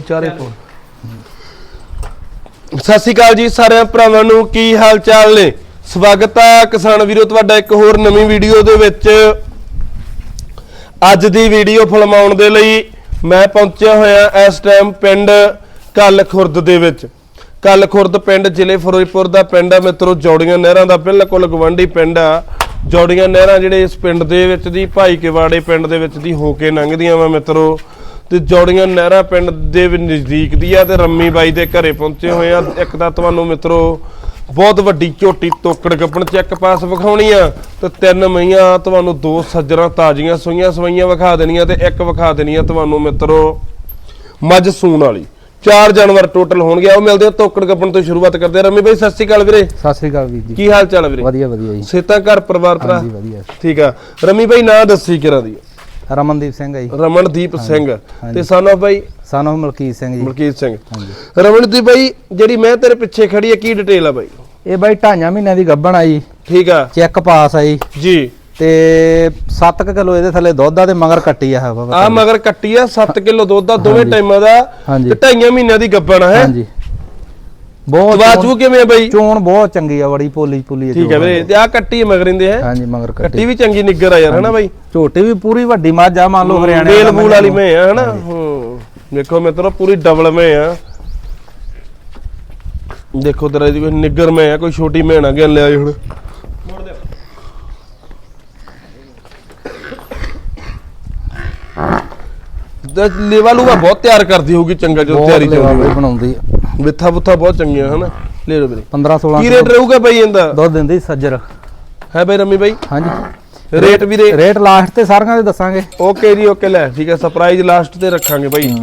ਚਾਰੇ ਪੋ ਸਤਿ ਸ਼੍ਰੀ ਅਕਾਲ ਜੀ ਸਾਰਿਆਂ ਭਰਾਵਾਂ ਨੂੰ ਕੀ ਹਾਲ ਚਾਲ ਨੇ? ਸਵਾਗਤ ਹੈ ਕਿਸਾਨ ਵੀਰੋ ਤੁਹਾਡਾ ਇੱਕ ਹੋਰ ਨਵੀਂ ਵੀਡੀਓ ਦੇ ਵਿੱਚ। ਅੱਜ ਦੀ ਵੀਡੀਓ ਫਿਲਮਾਉਣ ਦੇ ਲਈ ਮੈਂ ਪਹੁੰਚਿਆ ਹੋਇਆ ਇਸ ਟਾਈਮ ਪਿੰਡ ਕੱਲ ਖੁਰਦ ਦੇ ਵਿੱਚ। ਕੱਲ ਖੁਰਦ ਪਿੰਡ ਜ਼ਿਲ੍ਹੇ ਫਿਰੋਜ਼ਪੁਰ ਦਾ ਪਿੰਡ ਆ। ਮਿੱਤਰੋ ਜੌੜੀਆਂ ਨਹਿਰਾਂ ਦਾ ਬਿਲਕੁਲ ਗਵੰਡੀ ਪਿੰਡ ਆ। ਜੌੜੀਆਂ ਨਹਿਰਾਂ ਜਿਹੜੇ ਇਸ ਪਿੰਡ ਦੇ ਵਿੱਚ ਦੀ ਭਾਈ ਕਿਵਾੜੇ ਪਿੰਡ ਦੇ ਵਿੱਚ ਦੀ ਹੋ ਕੇ ਲੰਘਦੀਆਂ ਵਾ ਮਿੱਤਰੋ। ਤੇ ਜੌੜੀਆਂ ਨਹਿਰਾਂ ਪਿੰਡ ਦੇ ਨਜ਼ਦੀਕ ਦੀ ਆ ਤੇ ਰੰਮੀ ਬਾਈ ਦੇ ਘਰੇ ਪਹੁੰਚੇ ਹੋਏ ਆ। ਇੱਕ ਤਾਂ ਤੁਹਾਨੂੰ ਮਿੱਤਰੋ ਬਹੁਤ ਵੱਡੀ ਝੋਟੀ ਤੋਕੜ ਗੱਪਣ ਚੈੱਕ ਪਾਸ ਵਿਖਾਉਣੀ ਆ ਤੇ ਤਿੰਨ ਮਈਆਂ ਤੁਹਾਨੂੰ ਦੋ ਸੱਜਰਾਂ ਤਾਜ਼ੀਆਂ ਸੋਈਆਂ ਸਵਈਆਂ ਵਿਖਾ ਦੇਣੀਆਂ ਤੇ ਇੱਕ ਵਿਖਾ ਦੇਣੀ ਆ ਤੁਹਾਨੂੰ ਮਿੱਤਰੋ ਮੱਝ ਸੂਣ ਵਾਲੀ। ਚਾਰ ਜਾਨਵਰ ਟੋਟਲ ਹੋਣਗੇ। ਉਹ ਮਿਲਦੇ ਆ ਤੋਕੜ ਗੱਪਣ ਤੋਂ ਸ਼ੁਰੂਆਤ ਕਰਦੇ ਆ ਰੰਮੀ ਬਾਈ ਸਤਿ ਸ਼੍ਰੀ ਅਕਾਲ ਵੀਰੇ। ਸਤਿ ਸ੍ਰੀ ਅਕਾਲ ਵੀਰ ਜੀ। ਕੀ ਹਾਲ ਚਾਲ ਵੀਰੇ? ਵਧੀਆ ਵਧੀਆ ਜੀ। ਸੇਤਾ ਘਰ ਪਰਿਵਾਰ ਭਰਾ? ਹਾਂਜੀ ਵਧੀਆ। ਠੀਕ ਆ। ਰੰਮੀ ਬਾਈ ਨਾਂ ਦੱਸੀ ਕਿਰਾਂ ਦੀ? ਰਮਨਦੀਪ ਸਿੰਘ ਹੈ ਜੀ। ਰਮਨਦੀਪ ਸਿੰਘ। ਤੇ son of ਬਾਈ? ਸਾਨੂੰ ਮਲਕੀਤ ਸਿੰਘ ਜੀ। ਮਲਕੀਤ ਸਿੰਘ। ਰਮਨਦੀਪ ਬਾਈ ਜਿਹੜੀ ਮੈਂ ਤੇਰੇ ਪਿੱਛੇ ਖੜੀ ਆ ਕੀ ਡਿਟੇਲ ਆ ਬਾਈ? ਇਹ ਬਾਈ ਢਾਈਆਂ ਮਹੀਨਿਆਂ ਦੀ ਗੱਭਣ ਆਈ ਠੀਕ ਆ। ਚੈੱਕ ਪਾਸ ਆਈ ਜੀ। ਤੇ 7 ਕਿਲੋ ਇਹਦੇ ਥੱਲੇ ਦੁੱਧ ਆ ਤੇ ਮਗਰ ਕੱਟੀ ਆ। ਆ ਮਗਰ ਕੱਟੀ ਆ 7 ਕਿਲੋ ਦੁੱਧ ਦੋਵੇਂ। ਟਾਈਮਾਂ ਦਾ। ਤੇ ਢਾਈਆਂ ਮਹੀਨਿਆਂ ਦੀ ਗੱਬਣ ਹੈ? ਹਾਂਜੀ। ਬਹੁਤ ਬਾਜੂ ਚੋਣ- ਕਿਵੇਂ ਬਾਈ? ਚੋਣ ਬਹੁਤ ਚੰਗੀ ਆ ਬੜੀ ਪੋਲੀ ਪੋਲੀ ਠੀਕ ਹੈ ਵੀਰੇ ਤੇ ਆ ਕੱਟੀ ਆ ਮਗਰ ਇਹਦੇ ਹੈ? ਹਾਂਜੀ ਮਗਰ ਕੱਟੀ। ਕੱਟੀ ਵੀ ਚੰਗੀ ਨਿੱਗਰ ਆ ਯਾਰ ਹਨਾ ਬਾਈ? ਝੋਟੀ ਵੀ ਪੂਰੀ ਵੱਡੀ ਮੱਝ ਆ ਮੰਨ ਲਓ ਹਰਿਆਣੇ ਬੇਲ ਦਾ ਬੂਲ ਵਾਲੀ। ਮੈਂ ਆ ਹਨਾ? ਹੂੰ। ਦੇਖੋ ਮਿੱਤਰੋ ਪੂਰੀ ਡਬਲ ਮੈਂ ਆ। ਦੇਖੋ ਤੇਰਾ ਜੀ ਕੋਈ ਨਿੱਗਰ ਮੈਂ ਆ ਕੋਈ ਛੋਟੀ ਮੈਂ ਨਾ ਗਿਣ ਲਿਆ ਹੁਣ। ਲੇਵਾ ਲੂਵਾ ਬਹੁਤ ਤਿਆਰ ਕਰਦੀ ਹੋਊਗੀ ਚੰਗਾ ਜਦੋਂ ਤਿਆਰੀ ਚੱਲਦੀ ਬਣਾਉਂਦੀ ਆ। ਮਿੱਥਾ ਬੁੱਥਾ ਬਹੁਤ ਚੰਗੀਆਂ ਹਨਾ? ਲੈ ਲਓ ਵੀਰੇ। 15 16 ਕੀ ਰੇਟ ਰਹੂਗਾ ਬਾਈ ਇਹਦਾ? ਦੁੱਧ ਦਿੰਦੀ ਸੱਜਰ। ਹੈ ਬਾਈ ਰਮੀ ਬਾਈ? ਹਾਂਜੀ। ਰੇਟ ਵੀਰੇ? ਰੇਟ ਲਾਸਟ ਤੇ ਸਾਰੀਆਂ ਦੇ ਦੱਸਾਂਗੇ। ਓਕੇ ਜੀ ਓਕੇ ਲੈ ਠੀਕ ਹੈ ਸਰਪ੍ਰਾਈਜ਼ ਲਾਸਟ ਤੇ ਰੱਖਾਂਗੇ ਬਾਈ।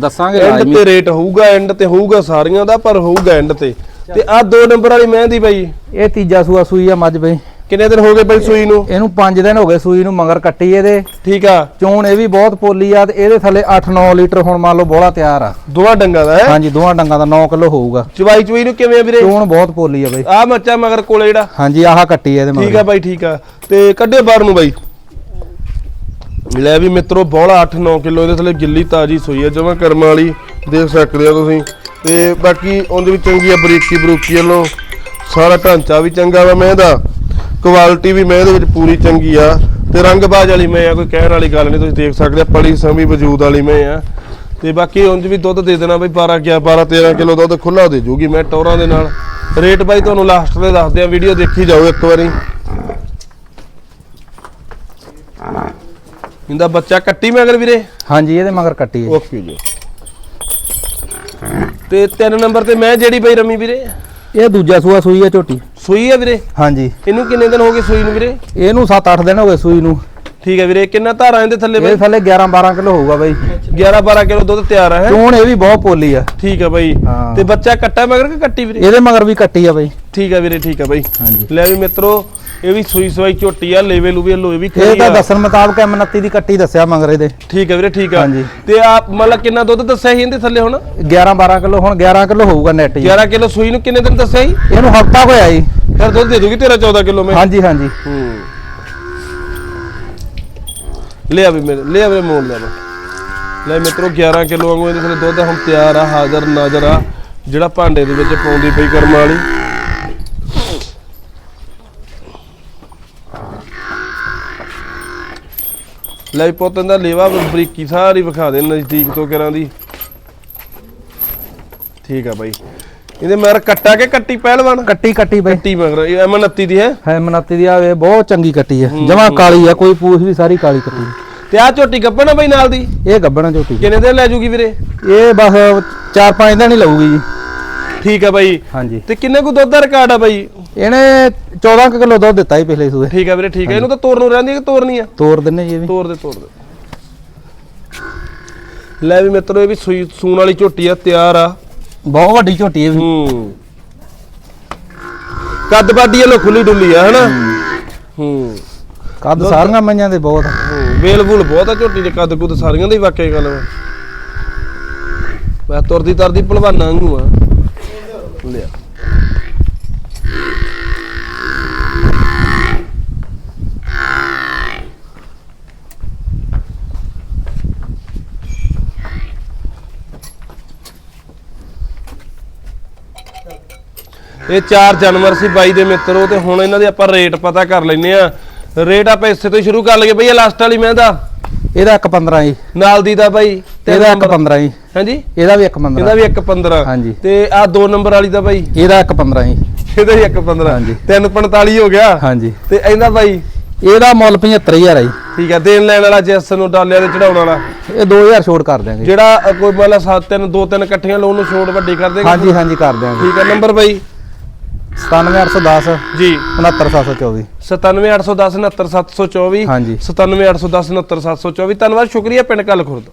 ਦੱਸਾਂਗੇ ਐਂਡ। ਤੇ ਰੇਟ ਹੋਊਗਾ ਐਂਡ ਤੇ ਹੋਊਗਾ ਸਾਰੀਆਂ ਦਾ ਪਰ ਹੋਊਗਾ ਐਂਡ ਤੇ। ਤੇ ਆ ਦੋ ਨੰਬਰ ਵਾਲੀ ਮਹਿੰਦੀ ਬਾਈ। ਇਹ ਤੀਜਾ ਸੂਆ ਸੂਈ ਆ ਮੱਝ ਬਈ। ਕਿੰਨੇ ਦਿਨ ਹੋ ਗਏ ਬਾਈ ਸੂਈ ਨੂੰ? ਇਹਨੂੰ 5 ਦਿਨ ਹੋ ਗਏ ਸੂਈ ਨੂੰ ਮਗਰ ਕੱਟੀ ਇਹਦੇ। ਠੀਕ ਆ। ਚੋਣ ਇਹ ਵੀ ਬਹੁਤ ਪੋਲੀ ਆ ਤੇ ਇਹਦੇ ਥੱਲੇ 8-9 ਲੀਟਰ ਹੁਣ ਮੰਨ ਲਓ ਬੋਲਾ ਤਿਆਰ ਆ। ਦੋਵਾਂ ਡੰਗਾ ਦਾ ਹੈ? ਹਾਂਜੀ ਦੋਵਾਂ ਡੰਗਾਂ ਦਾ 9 ਕਿਲੋ ਹੋਊਗਾ। ਚਵਾਈ ਚਵਾਈ ਨੂੰ ਕਿਵੇਂ ਆ ਵੀਰੇ? ਚੋਣ ਬਹੁਤ ਪੋਲੀ ਆ ਬਈ। ਆ ਮੱਚਾ ਮਗਰ ਕੋਲੇ ਜਿਹੜਾ। ਹਾਂਜੀ ਆਹ ਕੱਟੀ ਆ ਇਹਦੇ ਠੀਕ ਮਗਰ। ਆ ਬਾਈ ਠੀਕ ਆ। ਤੇ ਕੱਢੇ ਬਾਹਰ ਨੂੰ ਬਾਈ। ਲੈ ਵੀ ਮਿੱਤਰੋ ਬੋਲਾ 8-9 ਕਿਲੋ ਇਹਦੇ ਥੱਲੇ ਗਿੱਲੀ ਤਾਜੀ ਸੂਈ ਆ ਜਮਾ ਕਰਮ ਵਾਲੀ। ਦੇਖ ਸਕਦੇ ਹੋ ਤੁਸੀਂ। ਤੇ ਬਾਕੀ ਉਹਦੇ ਵਿੱਚ ਚੰਗੀ ਆ ਬਰੀਕੀ ਬਰੂਕੀ ਵੱਲੋਂ। ਸਾਰਾ ਢਾਂਚਾ ਵੀ ਚੰਗਾ ਵਾ ਮੈਂ ਦਾ ਕੁਆਲਿਟੀ ਵੀ ਮੈਂ ਇਹਦੇ ਵਿੱਚ ਪੂਰੀ ਚੰਗੀ ਆ ਤੇ ਰੰਗਬਾਜ਼ ਵਾਲੀ ਮੈਂ ਆ ਕੋਈ ਕਹਿਣ ਵਾਲੀ ਗੱਲ ਨਹੀਂ ਤੁਸੀਂ ਦੇਖ ਸਕਦੇ ਆ ਪਲੀ ਸਮੀ ਵਜੂਦ ਵਾਲੀ ਮੈਂ ਆ। ਤੇ ਬਾਕੀ ਉਂਝ ਵੀ ਦੁੱਧ ਦੇ ਦੇਣਾ ਬਈ 12 ਗਿਆ 12 13 ਕਿਲੋ ਦੁੱਧ ਖੁੱਲਾ ਦੇ ਜੂਗੀ ਮੈਂ ਟੋਰਾਂ ਦੇ ਨਾਲ। ਰੇਟ ਬਾਈ ਤੁਹਾਨੂੰ ਲਾਸਟ ਤੇ ਦੱਸਦੇ ਆ ਵੀਡੀਓ ਦੇਖੀ ਜਾਓ ਇੱਕ ਵਾਰੀ। ਇਹਦਾ ਬੱਚਾ ਕੱਟੀ ਮਗਰ ਵੀਰੇ? ਹਾਂਜੀ ਇਹਦੇ ਮਗਰ ਕੱਟੀ ਆ ਓਕੇ ਜੀ। ਤੇ ਤਿੰਨ ਨੰਬਰ ਤੇ ਮੈਂ ਜਿਹੜੀ ਬਈ ਰਮੀ ਵੀਰੇ? ਇਹ ਦੂਜਾ ਸੂਆ ਸੂਈ ਆ ਝੋਟੀ। ਸੂਈ ਆ ਵੀਰੇ? ਹਾਂਜੀ। ਇਹਨੂੰ ਕਿੰਨੇ ਦਿਨ ਹੋ ਗਏ ਸੂਈ ਨੂੰ ਵੀਰੇ? ਇਹਨੂੰ 7-8 ਦਿਨ ਹੋ ਗਏ ਸੂਈ ਨੂੰ। ਠੀਕ ਹੈ ਵੀਰੇ ਕਿੰਨਾ ਧਾਰਾਂ ਇਹਦੇ ਥੱਲੇ ਬਈ? ਥੱਲੇ 11-12 ਕਿਲੋ ਹੋਊਗਾ ਬਈ। 11 12 ਕਿਲੋ ਦੁੱਧ ਤਿਆਰ ਹੈ? ਚੋਣ ਇਹ ਵੀ ਬਹੁਤ ਪੋਲੀ ਆ। ਠੀਕ ਹੈ ਬਈ। ਹਾਂ। ਤੇ ਬੱਚਾ ਕੱਟਾ ਮਗਰ ਕਿ ਕੱਟੀ ਵੀਰੇ? ਇਹਦੇ ਮਗਰ ਵੀ ਕੱਟੀ ਆ ਬਈ। ਠੀਕ ਹੈ ਵੀਰੇ ਠੀਕ ਹੈ ਬਈ। ਹਾਂਜੀ। ਲੈ ਵੀ ਮਿੱਤਰੋ ਇਹ ਵੀ ਸੂਈ ਸਵਾਈ ਝੋਟੀ ਆ ਲੇਵੇ ਲੂਵੇ ਲੋਏ ਵੀ ਇਹ ਤਾਂ ਆ। ਦੱਸਣ ਮੁਤਾਬਕ M29 ਦੀ ਕੱਟੀ ਦੱਸਿਆ ਮਗਰ ਇਹਦੇ ਠੀਕ ਹੈ ਵੀਰੇ ਠੀਕ ਆ। ਹਾਂਜੀ। ਤੇ ਆਪ ਮਤਲਬ ਕਿੰਨਾ ਦੁੱਧ ਦੱਸਿਆ ਸੀ ਇਹਦੇ ਥੱਲੇ ਹੁਣ? 11-12 ਕਿਲੋ ਹੁਣ 11 ਕਿਲੋ ਹੋਊਗਾ ਨੈਟ ਜੀ। 11 ਕਿਲੋ ਸੂਈ ਨੂੰ ਕਿੰਨੇ ਦਿਨ ਦੱਸਿਆ ਸੀ? ਇਹਨੂੰ ਹਫਤਾ ਹੋਇਆ ਜੀ। ਫਿਰ ਦੁੱਧ ਦੇ ਦੂਗੀ 13 14 ਕਿਲੋ ਮੈਂ। ਹਾਂਜੀ ਹਾਂਜੀ। ਹੂੰ। ਲੈ ਆਵੇ ਮੇਰੇ ਲੈ ਆਵੇ ਮੋਲ ਲੈ ਲਓ। ਲੈ ਮਿੱਤਰੋ 11 ਕਿਲੋ ਵਾਂਗੂ ਇਹਦੇ ਥੱਲੇ ਦੁੱਧ ਹੁਣ ਤਿਆਰ ਆ ਹਾਜ਼ਰ ਨਾਜ਼ਰ ਆ। ਜਿਹੜਾ ਭਾਂਡੇ ਦੇ ਵਿੱਚ ਪਾਉਂਦੀ ਪਈ ਕਰਮ ਵਾਲੀ। ਲੈ ਪੁੱਤ ਦਾ ਲੇਵਾ ਬਰੀਕੀ ਸਾਰੀ ਵਿਖਾ ਦੇ ਨਜ਼ਦੀਕ ਤੋਂ ਕਰਾਂ ਦੀ। ਠੀਕ ਆ ਬਾਈ। ਇਹਦੇ ਮਗਰ ਕੱਟਾ ਕੇ ਕੱਟੀ ਪਹਿਲਵਾਨ? ਕੱਟੀ ਕੱਟੀ ਬਈ। ਕੱਟੀ ਮਗਰ ਇਹ M29 ਦੀ ਹੈ? ਹੈ ਮਨਾਤੀ ਦੀ ਆਵੇ ਬਹੁਤ ਚੰਗੀ ਕੱਟੀ ਹੈ। ਜਮਾ ਕਾਲੀ ਆ ਕੋਈ ਪੂਛ ਵੀ ਸਾਰੀ ਕਾਲੀ ਕੱਟੀ। ਤੇ ਆ ਝੋਟੀ ਗੱਪਣ ਆ ਬਈ ਨਾਲ ਦੀ? ਇਹ ਗੱਬਣਾ ਝੋਟੀ। ਕਿੰਨੇ ਦਿਨ ਲੈ ਜੂਗੀ ਵੀਰੇ? ਇਹ ਬਸ 4-5 ਦਿਨ ਹੀ ਲਊਗੀ ਜੀ। ਠੀਕ ਆ ਬਾਈ। ਹਾਂਜੀ। ਤੇ ਕਿੰਨੇ ਕੁ ਦੁੱਧ ਦਾ ਰਿਕਾਰਡ ਆ ਬਾਈ? ਇਹਨੇ 14 ਕੁ ਕਿਲੋ ਦੁੱਧ ਦਿੱਤਾ ਹੀ ਪਿਛਲੇ ਸੂਏ। ਠੀਕ ਆ ਵੀਰੇ ਠੀਕ ਆ। ਇਹਨੂੰ ਤਾਂ ਤੋਰਨ ਨੂੰ ਰਹਿੰਦੀ ਹੈ ਕਿ ਤੋਰਨੀ ਆ? ਤੋੜ ਦਿੰਨੇ ਜੀ ਇਹ ਵੀ। ਤੋਰ ਦੇ ਤੋਰ ਦੇ। ਲੈ ਵੀ ਮਿੱਤਰੋ ਇਹ ਵੀ ਸੂਈ ਸੂਣ ਵਾਲੀ ਝੋਟੀ ਆ ਤਿਆਰ ਆ। ਬਹੁਤ ਵੱਡੀ ਝੋਟੀ ਇਹ ਵੀ। ਹੂੰ। ਕੱਦ ਬਾਡੀ ਵੱਲੋਂ ਖੁੱਲੀ ਡੁੱਲੀ ਆ ਹਨਾ? ਹੂੰ। ਕੱਦ ਸਾਰੀਆਂ ਮਈਆਂ ਦੇ ਬਹੁਤ ਹੂੰ ਵੇਲ ਵੂਲ ਬਹੁਤ ਆ ਝੋਟੀ ਦੇ ਕੱਦ ਕੁੱਦ ਸਾਰੀਆਂ ਦਾ ਹੀ ਵਾਕਿਆ ਗੱਲ ਵਾ ਮੈਂ ਤੁਰਦੀ ਤਰਦੀ ਭਲਵਾਨਾਂ ਵਾਂਗੂ ਆ। ਲਿਆ ਇਹ ਚਾਰ ਜਾਨਵਰ ਸੀ ਬਾਈ ਦੇ ਮਿੱਤਰੋ ਤੇ ਹੁਣ ਇਹਨਾਂ ਦੇ ਆਪਾਂ ਰੇਟ ਪਤਾ ਕਰ ਲੈਨੇ ਆ ਰੇਟ ਆਪਾਂ ਇਸੇ ਤੋਂ ਹੀ ਸ਼ੁਰੂ ਕਰ ਲਈਏ ਬਈ, ਇਹ ਲਾਸਟ ਵਾਲੀ ਮੈਂ ਦਾ। ਇਹਦਾ 1.15 ਜੀ। ਨਾਲ ਦੀ ਦਾ ਬਾਈ ਤਿੰਨ ਇਹਦਾ ਨੰਬਰ। 1.15 ਜੀ। ਹਾਂਜੀ? ਇਹਦਾ ਵੀ 1.15 ਇਹਦਾ ਵੀ 1.15 ਹਾਂਜੀ। ਤੇ ਆ ਦੋ ਨੰਬਰ ਵਾਲੀ ਦਾ ਬਾਈ। ਇਹਦਾ 1.15 ਜੀ। ਇਹਦਾ ਵੀ 1.15 ਹਾਂਜੀ। 3.45 ਹੋ ਗਿਆ। ਹਾਂਜੀ। ਤੇ ਇਹਦਾ ਬਾਈ? ਇਹਦਾ ਮੁੱਲ 75000 ਹੈ ਜੀ। ਠੀਕ ਆ ਦੇਣ ਲੈਣ ਵਾਲਾ ਜਿਸ ਨੂੰ ਡਾਲਿਆਂ ਤੇ ਚੜਾਉਣ ਵਾਲਾ। ਇਹ 2000 ਛੋੜ ਕਰ ਦਿਆਂਗੇ। ਜਿਹੜਾ ਕੋਈ ਮਤਲਬ ਸੱਤ ਤਿੰਨ ਦੋ ਤਿੰਨ ਇਕੱਠੀਆਂ ਲੋਨ ਨੂੰ ਛੋਟ ਵੱਡੀ ਕਰ ਦੇਗਾ। ਹਾਂਜੀ ਹਾਂਜੀ ਕਰ ਦਿਆਂਗੇ। ਠੀਕ ਆ ਨੰਬਰ ਬਾਈ? 97810 ਜੀ। 69724 97810 69724 ਹਾਂਜੀ। 97810 69724 ਧੰਨਵਾਦ ਸ਼ੁਕਰੀਆ ਪਿੰਡ ਕੱਲ ਖੁਰਦ